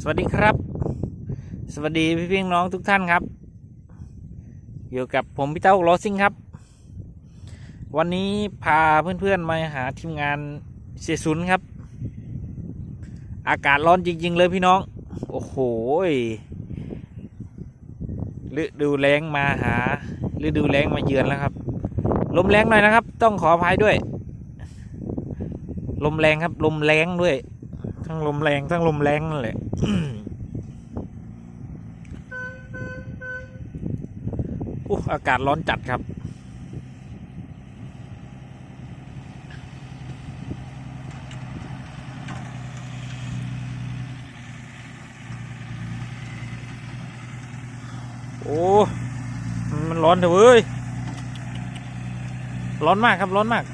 สวัสดีครับ สวัสดีพี่พี่น้องทุกท่านครับ อยู่กับผมพี่เต้าลอซิงครับ วันนี้พาเพื่อนๆมาหาทีมงานเสียศูนย์ครับ อากาศร้อนจริง ๆ เลยพี่น้อง โอ้โหฤดูแรงมาหาฤดูแรงมาเยือนแล้วครับ ลมแรงหน่อยนะครับ ต้องขออภัยด้วย ลมแรงครับ ลมแรงด้วย ทั้งลมแรงทั้งลมแรงนั่นแหละอู้อากาศร้อนจัดครับ โอ้ มันร้อนเถอะเว้ย ร้อนมากครับ ร้อนมาก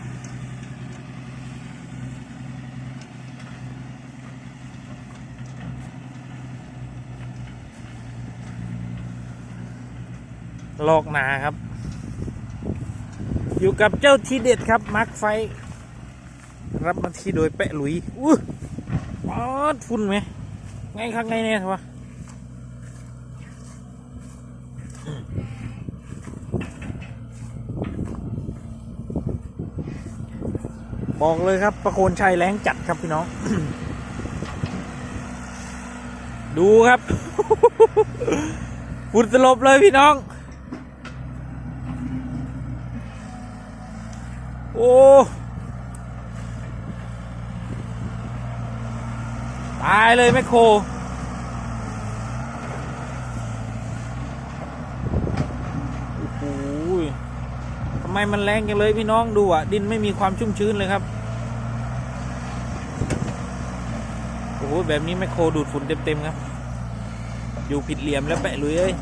ลอกนาครับ อยู่กับเจ้าทีเด็ดครับมาร์คไฟ รับมาทีโดยแปะหลุยอู้ป๊อดฝุ่นไหมไงครับไงเนี่ยวะบอกเลยครับประโคนชัยแรงจัดครับพี่น้อง ดูครับ ฝุ่นสลบเลยพี่น้อง อ้ตายเลยแมคโครโอ้โหทำไมมันแรงจังเลยพี่น้องดูอะ ดินไม่มีความชุ่มชื้นเลยครับ โอ้โห แบบนี้แมคโครดูดฝุ่นเต็ม ๆ ครับ อยู่ผิดเหลี่ยมแล้วแปะลุยเอ้ย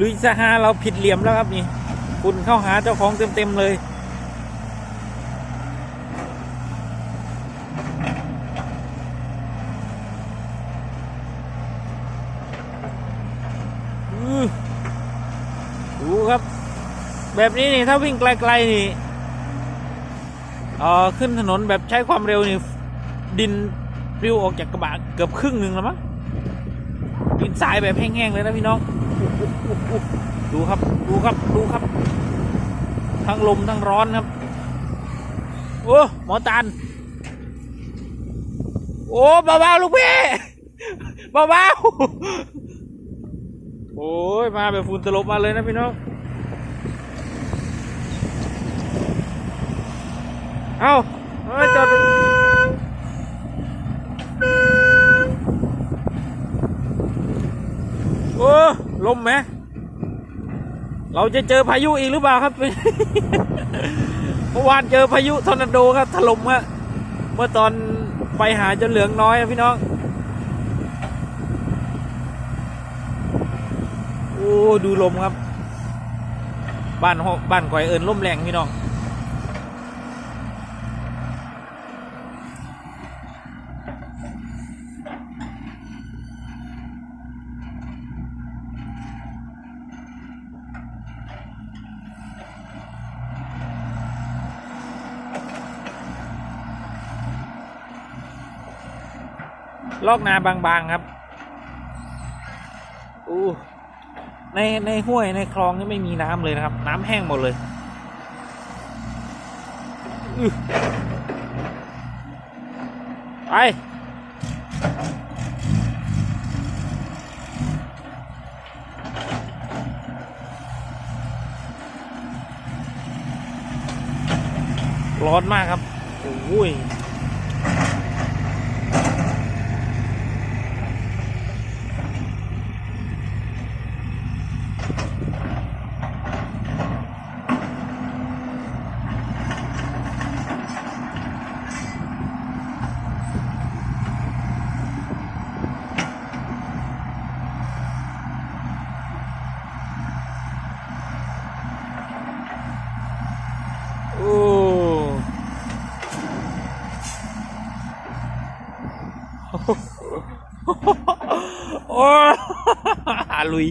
ลุยซาฮาเราผิดเหลี่ยมแล้วครับนี่ คุณเข้าหาเจ้าของเต็ม ๆ เลยอือดูครับ แบบนี้นี่ถ้าวิ่งไกล ๆ นี่เอ่อขึ้นถนนแบบใช้ความเร็วนี่ ดินปลิวออกจากกระบะเกือบครึ่งหนึ่งแล้วมั้งดินทรายแบบแห้งๆเลยนะพี่น้อง ดูครับ ดูครับ ดูครับ ทั้งลมทั้งร้อนครับ โอ้ หมอตัน โอ้เบาๆลูกพี่เบาๆโอ้ย มาแบบฝุ่นตลบมาเลยนะพี่น้อง เอาเฮ้ยจอดโอ้ ลมไหมเราจะเจอพายุอีกหรือเปล่าครับเมื่อวานเจอพายุทอร์นาโดครับถล่มครับเมื่อตอนไปหาจนเหลืองน้อยพี่น้อง โอ้ดูลมครับ บ้านหบ้านก่อยเอิญลมแรงพี่น้อง ลอกนาบางๆครับอู้ในในห้วยในคลองนี่ไม่มีน้ำเลยนะครับ น้ำแห้งหมดเลยอือไปร้อนมากครับ โอ้ย โอ้ฮาลุย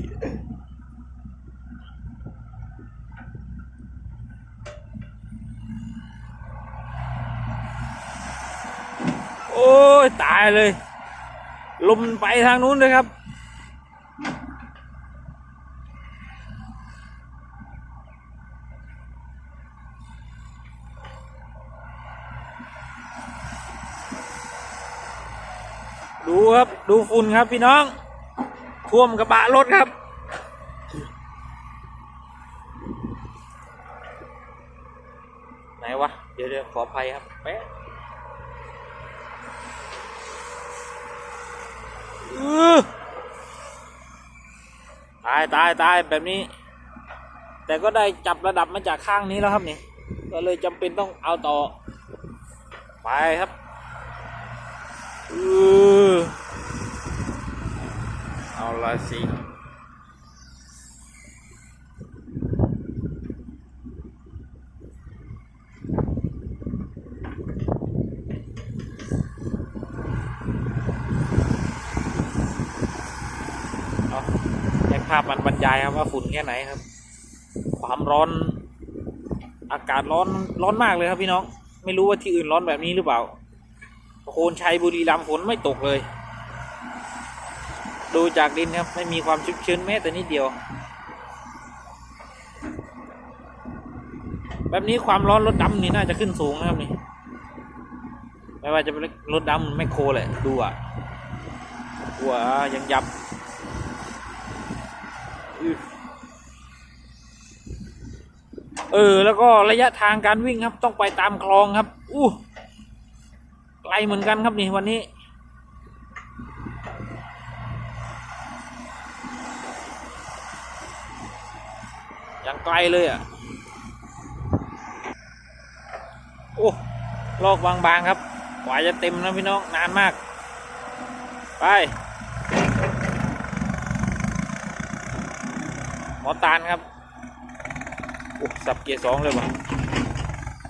โอ้ยตายเลย ลมไปทางนู้นเลยครับ ดูครับดูฝุ่นครับพี่น้อง ท่วมกระบะรถครับ ไหนวะ เดี๋ยวเดี๋ยวขออภัยครับแป๊ะตายตายตายแบบนี้ แต่ก็ได้จับระดับมาจากข้างนี้แล้วครับนี่ ก็เลยจำเป็นต้องเอาต่อ ไปครับ อือเอาละสิเอาแยภาพมันบรรยายครับว่าฝุ่นแค่ไหนครับ ความร้อน อากาศร้อนร้อนมากเลยครับพี่น้อง ไม่รู้ว่าที่อื่นร้อนแบบนี้หรือเปล่า โคนชัยบุรีรัมย์ฝนไม่ตกเลย ดูจากดินครับ ไม่มีความชุ่มชื้นแม้แต่นิดเดียว แบบนี้ความร้อนรถดำนี่น่าจะขึ้นสูงนะครับนี่ไม่ว่าจะเป็นรถดำไม่โครแหละดูอะหัวยังยับเออ แล้วก็ระยะทางการวิ่งครับต้องไปตามคลองครับ อู้ เหมือนกันครับนี่วันนี้ยังไกลเลยอะ โอ้ลอกบางๆครับกว่าจะเต็มนะพี่น้อง นานมาก ไป หมอตาลครับ โอ้สับเกียร์สองเลยวะ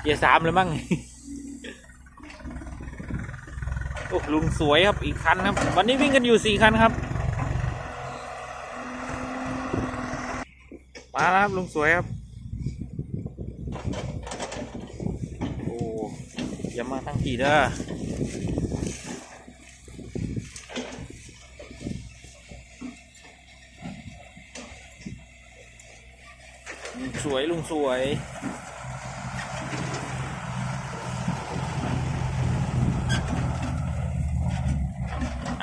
เกียร์สามเลยมั้ง โอ้ ลุงสวยครับอีกคันครับ วันนี้วิ่งกันอยู่สี่คันครับ มาแล้วครับลุงสวยครับ โอ้ยมาทั้งทีเด้อสวยลุงสวย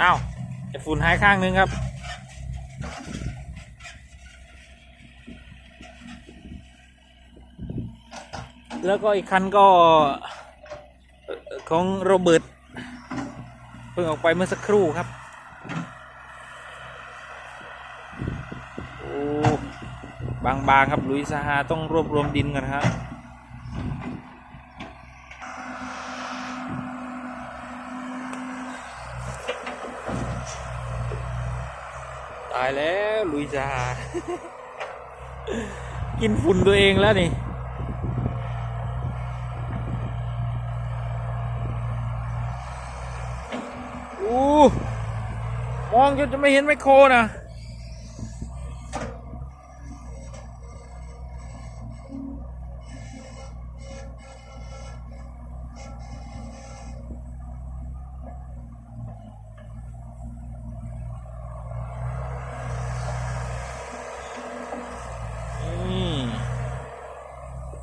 อ้าวไอ้ฝุ่นหายข้างนึงครับ แล้วก็อีกคันก็ของโรเบิร์ตเพิ่งออกไปเมื่อสักครู่ครับ โอ้ บางๆครับลุยสหาต้องรวบรวมดินกันครับ ตายแล้วลุยจากินฝุ่นตัวเองแล้วนี่อู้มองจนจะไม่เห็นไมโครนะ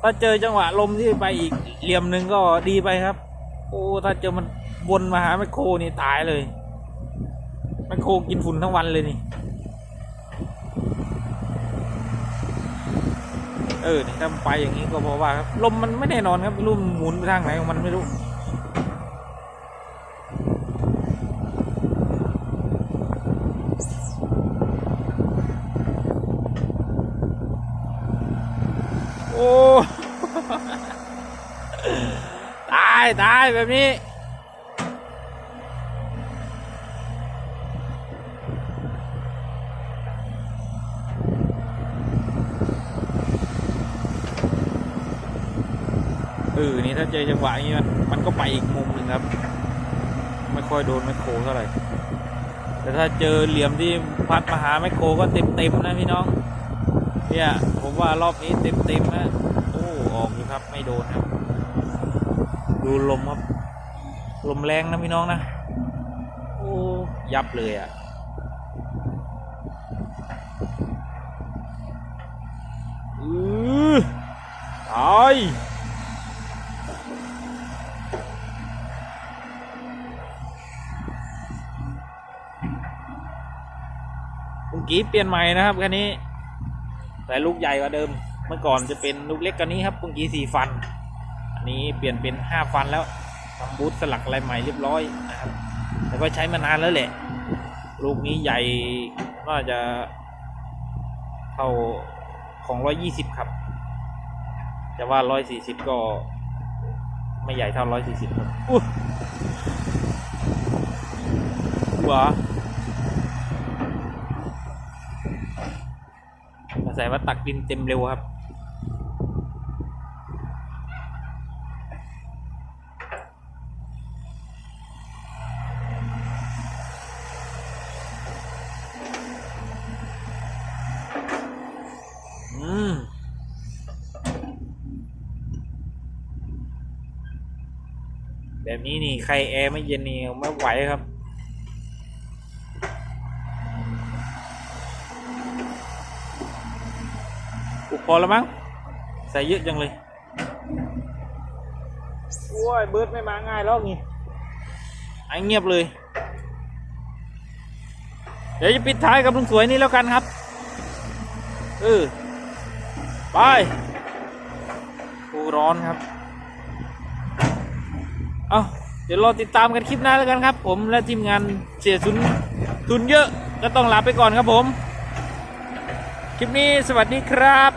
ถ้าเจอจังหวะลมที่ไปอีกเหลี่ยมหนึ่งก็ดีไปครับ โอ้ถ้าเจอมันวนมาหาแมโครนี่ตายเลยแมโครกินฝุ่นทั้งวันเลยนี่ เออนี่ถ้ามันไปอย่างนี้ก็เพราะว่าครับลมมันไม่แน่นอนครับไม่รู้มันหมุนไปทางไหนของมันไม่รู้ โอ้ ตายตายแบบนี้ เออ นี่ถ้าเจอจังหวะอย่างนี้มันมันก็ไปอีกมุมหนึ่งครับ ไม่ค่อยโดนแมโครเท่าไหร่ แต่ถ้าเจอเหลี่ยมที่พัดมาหาแมโครก็เต็มเต็มๆนะพี่น้อง เนี่ย ผมว่ารอบนี้เต็มเต็มๆนะโอ้ ออกอยู่ครับ ไม่โดนครับ ดูลมครับ ลมแรงนะพี่น้องนะ โอ้ ยับเลยอะ่ะ อือตายเมื่อกี้เปลี่ยนใหม่นะครับคันนี้ แต่ลูกใหญ่กว่าเดิม เมื่อก่อนจะเป็นลูกเล็กกว่านี้ครับเมื่อกี้สี่ฟัน นนี้เปลี่ยนเป็นห้าฟันแล้วทำบูทสลักอะไรใหม่เรียบร้อยนะครับแต่ก็ใช้มานานแล้วแหละ ลูกนี้ใหญ่น่าจะเท่าของร้อยยี่สิบครับจะว่าร้อยสี่สิบก็ไม่ใหญ่เท่าร้อยสี่สิบครับอู้หัวอาศัยว่าตักดินเต็มเร็วครับ แบบนี้นี่ใครแอร์ไม่เย็นนี่ไม่ไหวครับอุพอแล้วมั้งใส่เยอะจังเลยโอ้ยเบิร์ดไม่มาง่ายแล้วงี้ไอ้เงียบเลย เดี๋ยวจะปิดท้ายกับลุงสวยนี่แล้วกันครับเออไปโอ้ร้อนครับ เอาเดี๋ยวรอติดตามกันคลิปหน้าแล้วกันครับ ผมและทีมงานเสียทุนทุนเยอะก็ต้องลาไปก่อนครับผม คลิปนี้สวัสดีครับ